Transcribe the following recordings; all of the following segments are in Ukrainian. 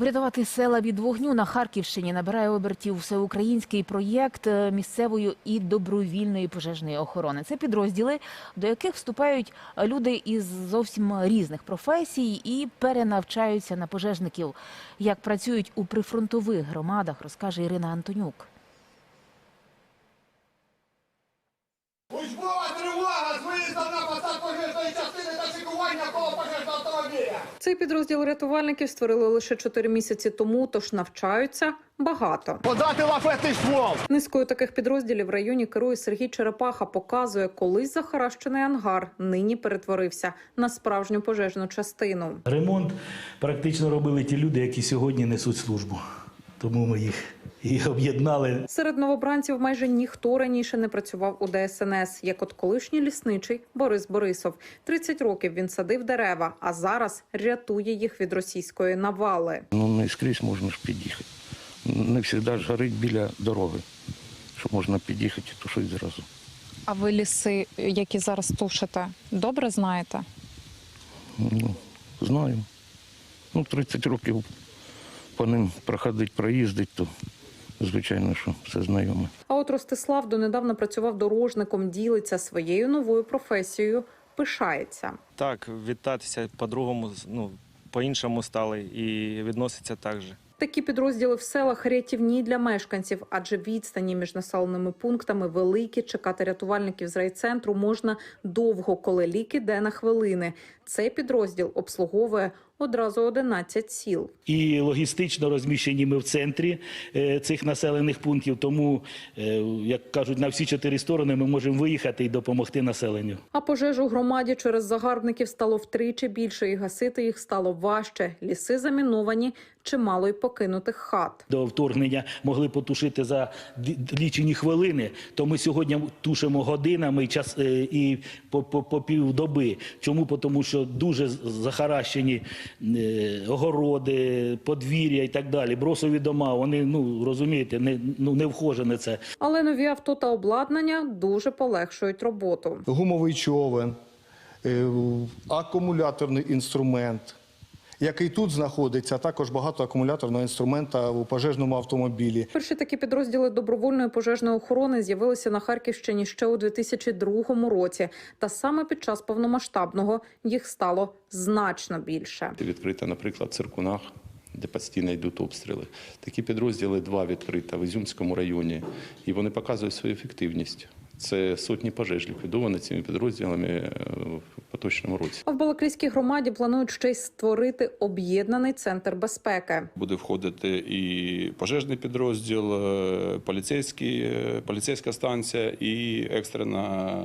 Врятувати села від вогню на Харківщині набирає обертів всеукраїнський проєкт е, місцевої і добровільної пожежної охорони. Це підрозділи, до яких вступають люди із зовсім різних професій і перенавчаються на пожежників. Як працюють у прифронтових громадах, розкаже Ірина Антонюк. Цей підрозділ рятувальників створили лише 4 місяці тому, тож навчаються багато. Подати лафетний ствол. Низкою таких підрозділів в районі керує Сергій Черепаха. Показує, колись захаращений ангар нині перетворився на справжню пожежну частину. Ремонт практично робили ті люди, які сьогодні несуть службу. Тому ми їх і об'єднали. Серед новобранців майже ніхто раніше не працював у ДСНС, як от колишній лісничий Борис Борисов. 30 років він садив дерева, а зараз рятує їх від російської навали. Ну, не скрізь можна ж під'їхати. Не завжди ж горить біля дороги, що можна під'їхати і тушити зразу. А ви ліси, які зараз тушите, добре знаєте? Ну, знаю. Ну, 30 років по ним проходить, проїздить, то звичайно, що все знайоме. А от Ростислав донедавна працював дорожником, ділиться своєю новою професією, пишається. Так, вітатися по-другому, ну, по-іншому стали і відноситься так же. Такі підрозділи в селах рятівні для мешканців, адже відстані між населеними пунктами великі. Чекати рятувальників з райцентру можна довго, коли лік іде на хвилини. Цей підрозділ обслуговує одразу 11 сіл. І логістично розміщені ми в центрі е, цих населених пунктів. Тому, е, як кажуть, на всі чотири сторони ми можемо виїхати і допомогти населенню. А пожеж у громаді через загарбників стало втричі більше, і гасити їх стало важче. Ліси заміновані, чимало й покинутих хат. До вторгнення могли потушити за лічені хвилини. То ми сьогодні тушимо годинами час е, і по, по, по півдоби. Чому? Тому що дуже захаращені огороди, подвір'я і так далі. Бросові дома. Вони ну розумієте, не ну не вхоже це. Але нові авто та обладнання дуже полегшують роботу. гумовий човен, е, акумуляторний інструмент, який тут знаходиться, а також багато акумуляторного інструмента у пожежному автомобілі. Перші такі підрозділи добровольної пожежної охорони з'явилися на Харківщині ще у 2002 році. Та саме під час повномасштабного їх стало значно більше. Відкрита, наприклад, в Циркунах, де постійно йдуть обстріли. Такі підрозділи два відкрита в Ізюмському районі, і вони показують свою ефективність. Це сотні пожеж ліквідовані цими підрозділами е, в поточному році. А в Балаклійській громаді планують ще й створити об'єднаний центр безпеки. Буде входити і пожежний підрозділ, е, поліцейський, е, поліцейська станція і екстрена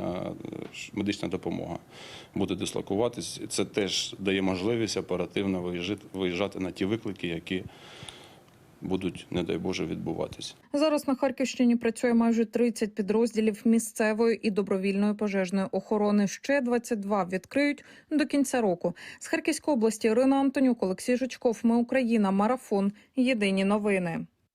медична допомога. Буде дислокуватись. Це теж дає можливість оперативно виїжджати, виїжджати на ті виклики, які будуть, не дай Боже, відбуватись. Зараз на Харківщині працює майже 30 підрозділів місцевої і добровільної пожежної охорони. Ще 22 відкриють до кінця року. З Харківської області Ірина Антонюк, Олексій Жучков. Ми Україна. Марафон. Єдині новини.